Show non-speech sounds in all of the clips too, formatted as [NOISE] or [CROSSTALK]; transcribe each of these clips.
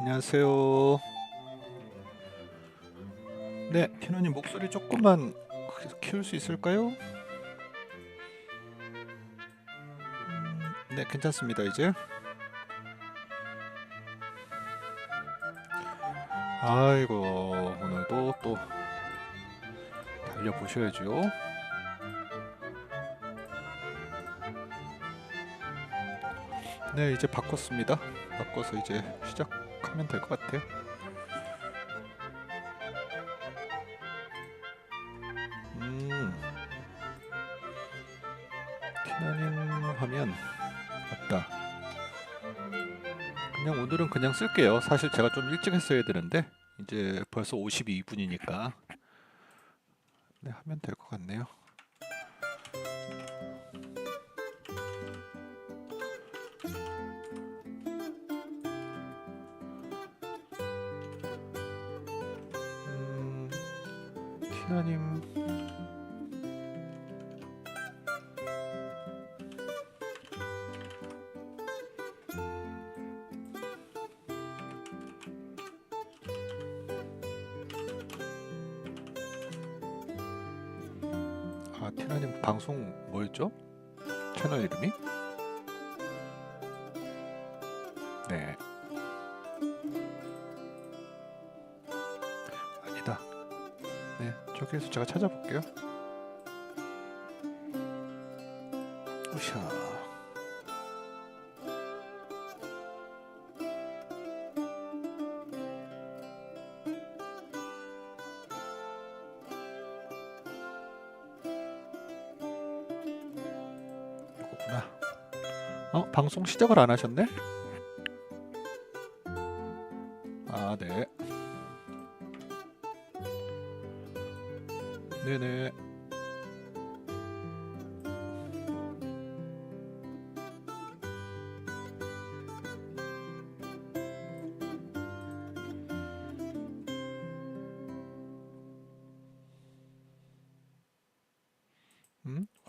안녕하세요. 네, 티노님 목소리 조금만 키- 키울 수 있을까요? 음, 네, 괜찮습니다. 이제. 아이고, 오늘도 또 달려 보셔야죠. 네, 이제 바꿨습니다. 바꿔서 이제 시작 하면 될 것 같아요. 음, 티나님 하면 맞다. 그냥 오늘은 그냥 쓸게요. 사실 제가 좀 일찍 했어야 되는데 이제 벌써 52분이니까 네, 하면 될 것 같네요. 티나님 아 티나님 방송 뭐였죠? 채널 이름이? 저기에서 제가 찾아볼게요. 우샤. 어 방송 시작을 안 하셨네?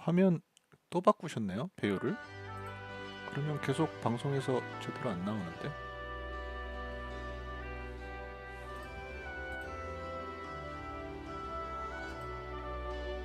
화면 또 바꾸셨네요, 배우를. 그러면 계속 방송에서 제대로 안 나오는데?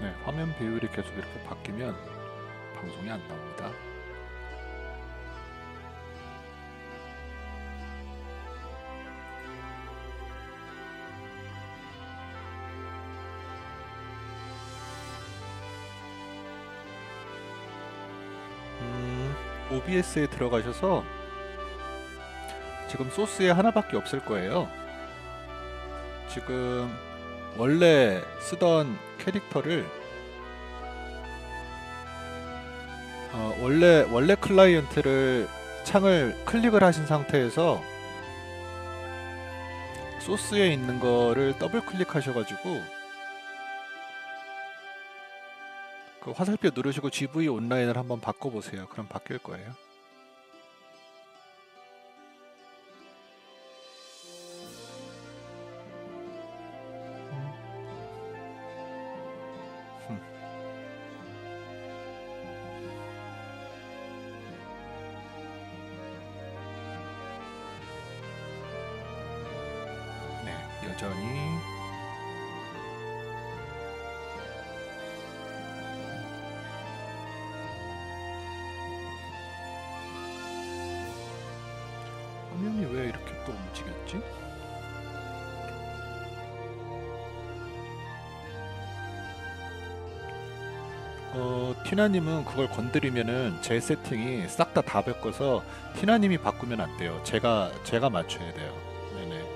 네, 화면 배율이 계속 이렇게 바뀌면 방송이 안 나옵니다. OBS에 들어가셔서 지금 소스에 하나밖에 없을 거예요. 지금 원래 쓰던 캐릭터를 어, 원래 원래 클라이언트를 창을 클릭을 하신 상태에서 소스에 있는 거를 더블 클릭하셔가지고 그 화살표 누르시고 GV 온라인을 한번 바꿔보세요. 그럼 바뀔 거예요. 음. 네, 여전히 있지? 어, 티나님은 그걸 건드리면은 제 세팅이 싹 다다 벗겨서 티나님이 바꾸면 안 돼요. 제가 제가 맞춰야 돼요. 네네.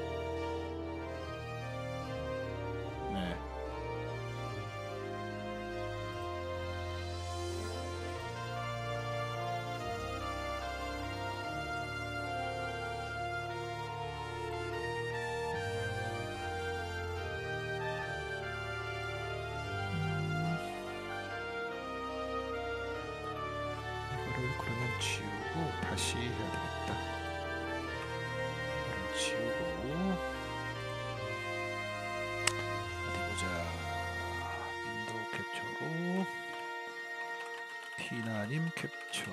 티나님 캡처.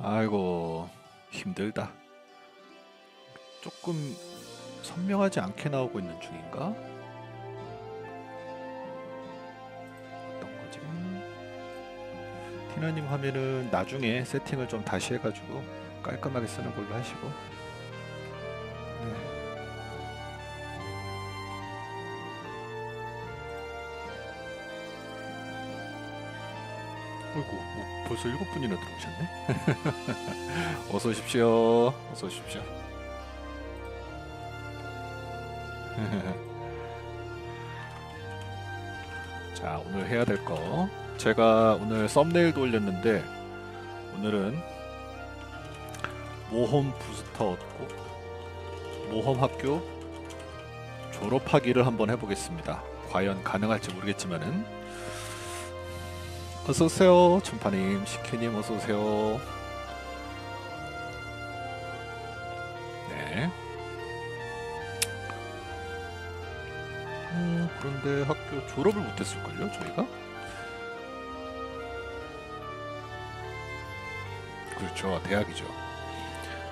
아이고 힘들다. 조금 선명하지 않게 나오고 있는 중인가? 어떤 거지? 티나님 화면은 나중에 세팅을 좀 다시 해가지고 깔끔하게 쓰는 걸로 하시고. 벌써 일곱 분이나 들어오셨네. [LAUGHS] 어서 오십시오. 어서 오십시오. [LAUGHS] 자, 오늘 해야 될 거. 제가 오늘 썸네일도 올렸는데 오늘은 모험 부스터 얻고 모험 학교 졸업하기를 한번 해보겠습니다. 과연 가능할지 모르겠지만은 어서 오세요, 천파님, 시케님 어서 오세요. 네. 어, 그런데 학교 졸업을 못했을걸요, 저희가? 그렇죠, 대학이죠.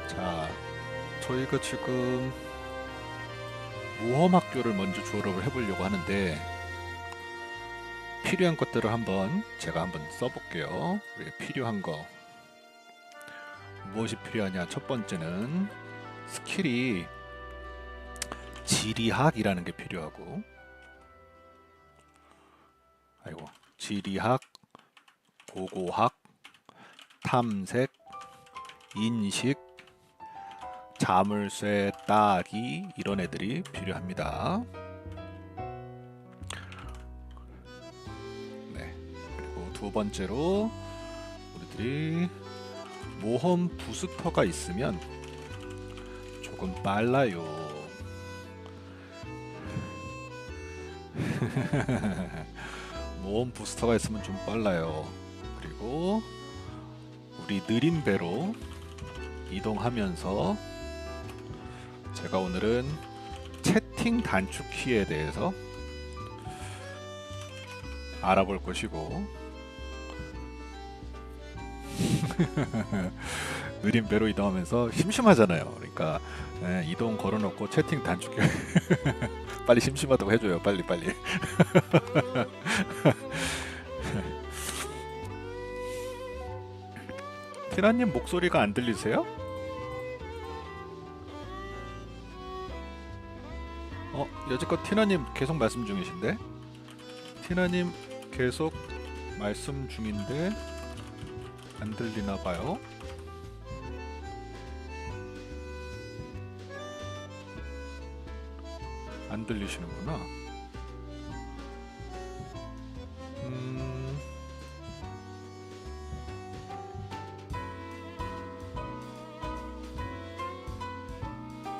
자, 저희가 지금 모험학교를 먼저 졸업을 해보려고 하는데 필요한 것들을 한번 제가 한번 써볼게요. 필요한 거 무엇이 필요하냐? 첫 번째는 스킬이 지리학이라는 게 필요하고 아이고 지리학, 고고학, 탐색, 인식, 자물쇠 따기 이런 애들이 필요합니다. 두 번째로 우리들이 모험 부스터가 있으면 조금 빨라요. [LAUGHS] 모험 부스터가 있으면 좀 빨라요. 그리고 우리 느린 배로 이동하면서 제가 오늘은 채팅 단축키에 대해서 알아볼 것이고 [LAUGHS] 느린 배로 이동하면서 심심하잖아요. 그러니까 예, 이동 걸어놓고 채팅 단축키 [LAUGHS] 빨리 심심하다고 해줘요. 빨리 빨리. [LAUGHS] 티라님 목소리가 안 들리세요? 어 여지껏 티나님 계속 말씀 중이신데 티나님 계속 말씀 중인데 안 들리나 봐요. 안 들리시는구나. 음...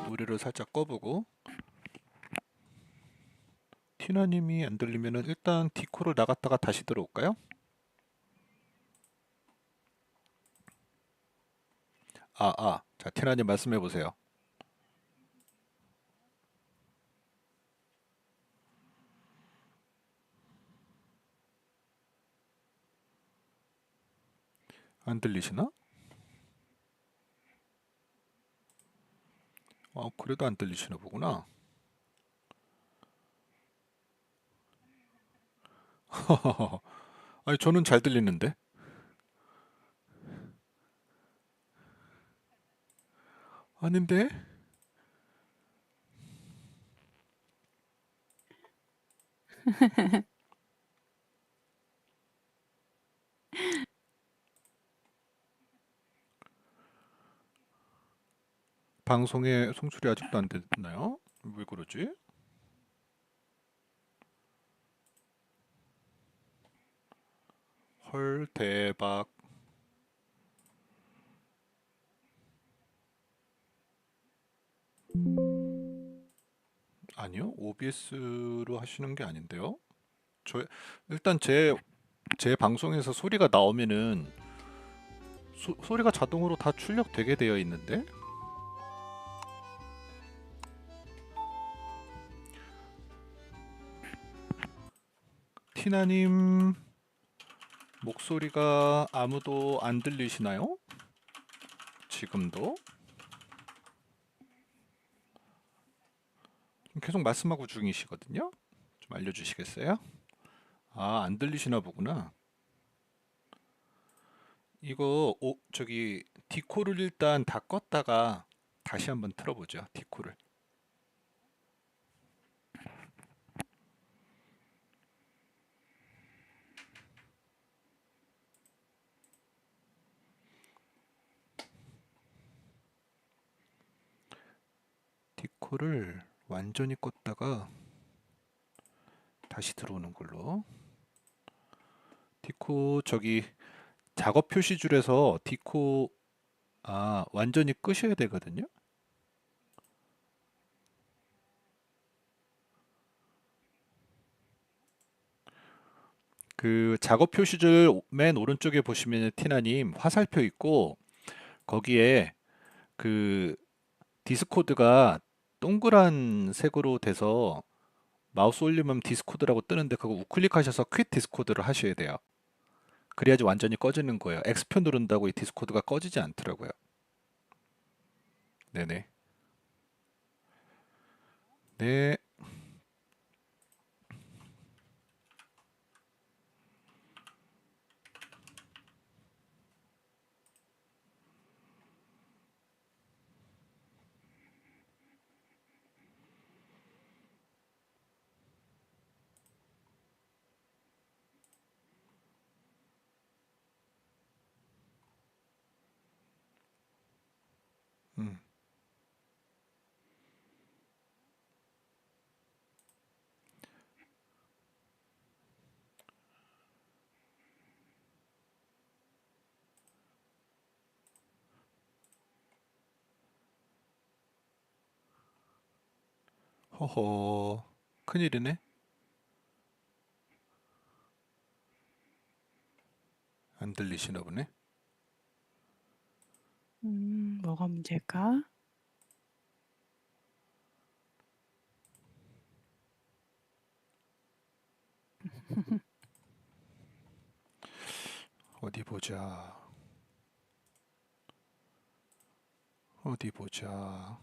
노래를 살짝 꺼보고 티나님이 안 들리면은 일단 디코를 나갔다가 다시 들어올까요? 아, 아. 자, 티나님 말씀해 보세요. 안 들리시나? 어, 그래도 안 들리시나 보구나. [LAUGHS] 아니, 저는 잘 들리는데. 아닌데? [LAUGHS] 방송에 송출이 아직도 안 됐나요? 왜 그러지? 헐, 대박. 아니요, OBS로 하시는 게 아닌데요. 저 일단 제 제 방송에서 소리가 나오면은 소, 소리가 자동으로 다 출력되게 되어 있는데 티나님 목소리가 아무도 안 들리시나요? 지금도? 지금 계속 말씀하고 중이시거든요. 좀 알려주시겠어요? 아, 안 들리시나 보구나. 이거 오, 저기 디코를 일단 다 껐다가 다시 한번 틀어보죠. 디코를. 디코를 완전히 껐다가 다시 들어오는 걸로. 디코 저기 작업 표시줄에서 디코 아 완전히 끄셔야 되거든요. 그 작업 표시줄 맨 오른쪽에 보시면 티나님 화살표 있고 거기에 그 디스코드가 동그란 색으로 돼서 마우스 올리면 디스코드라고 뜨는데 그거 우클릭 하셔서 퀵 디스코드를 하셔야 돼요. 그래야지 완전히 꺼지는 거예요. X표 누른다고 이 디스코드가 꺼지지 않더라고요. 네네. 네. 음. 허허. 큰일이네. 안 들리시나 보네. 음, 뭐가 문제일까? [LAUGHS] 어디 보자. 어디 보자.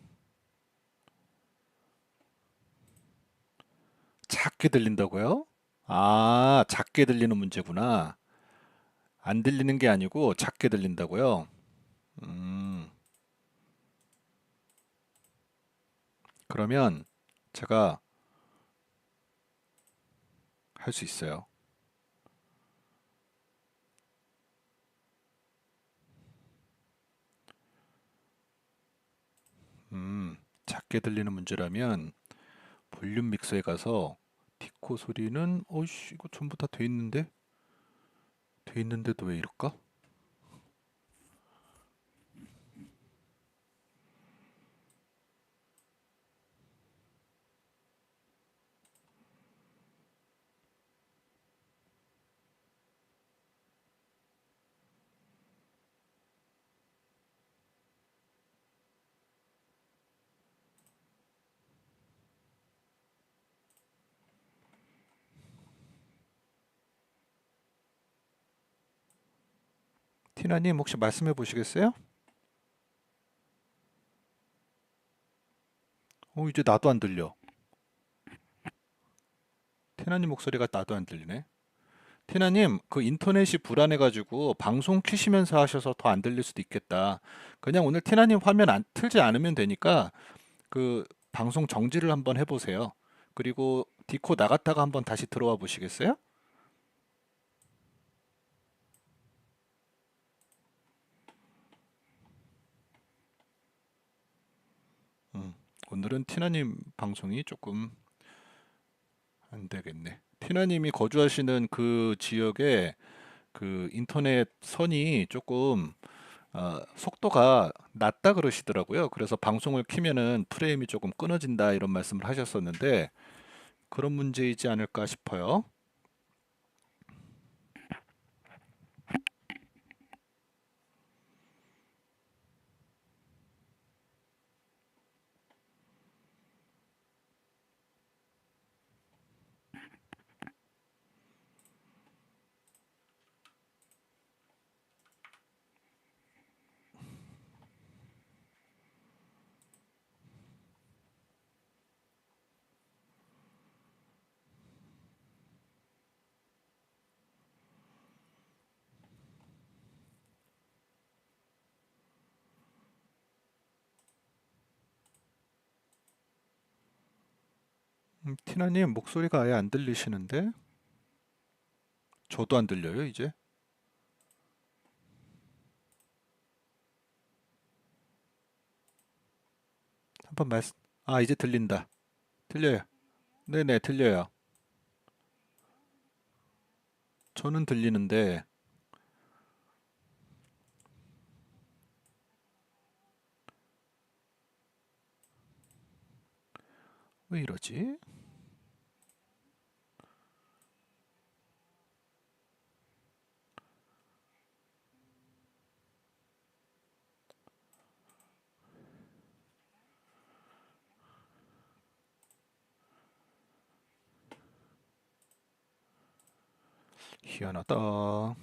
작게 들린다고요? 아, 작게 들리는 문제구나. 안 들리는 게 아니고 작게 들린다고요? 음, 그러면 제가 할 수 있어요. 음, 작게 들리는 문제라면 볼륨 믹서에 가서 디코 소리는 어이씨 이거 전부 다 돼 있는데 돼 있는데도 왜 이럴까? 티나님 혹시 말씀해 보시겠어요? 어, 이제 나도 안 들려. 티나님 목소리가 나도 안 들리네. 티나님, 그 인터넷이 불안해가지고 방송 켜시면서 하셔서 더 안 들릴 수도 있겠다. 그냥 오늘 티나님 화면 안 틀지 않으면 되니까 그 방송 정지를 한번 해보세요. 그리고 디코 나갔다가 한번 다시 들어와 보시겠어요? 음, 오늘은 티나님 방송이 조금 안 되겠네. 티나님이 거주하시는 그 지역에 그 인터넷 선이 조금 어, 속도가 낮다 그러시더라고요. 그래서 방송을 키면은 프레임이 조금 끊어진다 이런 말씀을 하셨었는데 그런 문제이지 않을까 싶어요. 음, 티나님 목소리가 아예 안 들리시는데? 저도 안 들려요, 이제? 한번 말씀, 아, 이제 들린다. 들려요. 네네, 들려요. 저는 들리는데, 왜 이러지? 희한하다.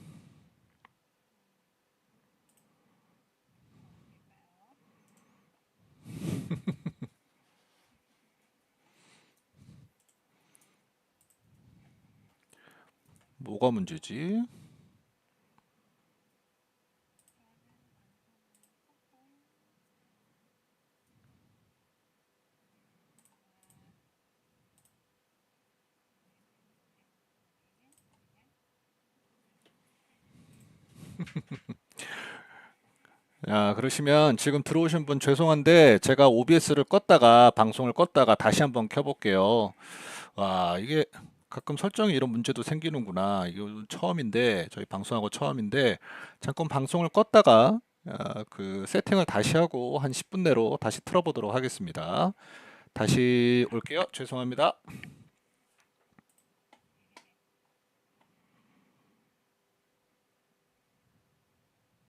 [LAUGHS] 뭐가 문제지? 야, 그러시면 지금 들어오신 분 죄송한데 제가 OBS를 껐다가 방송을 껐다가 다시 한번 켜볼게요. 와, 이게 가끔 설정에 이런 문제도 생기는구나. 이거 처음인데 저희 방송하고 처음인데 잠깐 방송을 껐다가 아, 그 세팅을 다시 하고 한 10분 내로 다시 틀어보도록 하겠습니다. 다시 올게요. 죄송합니다.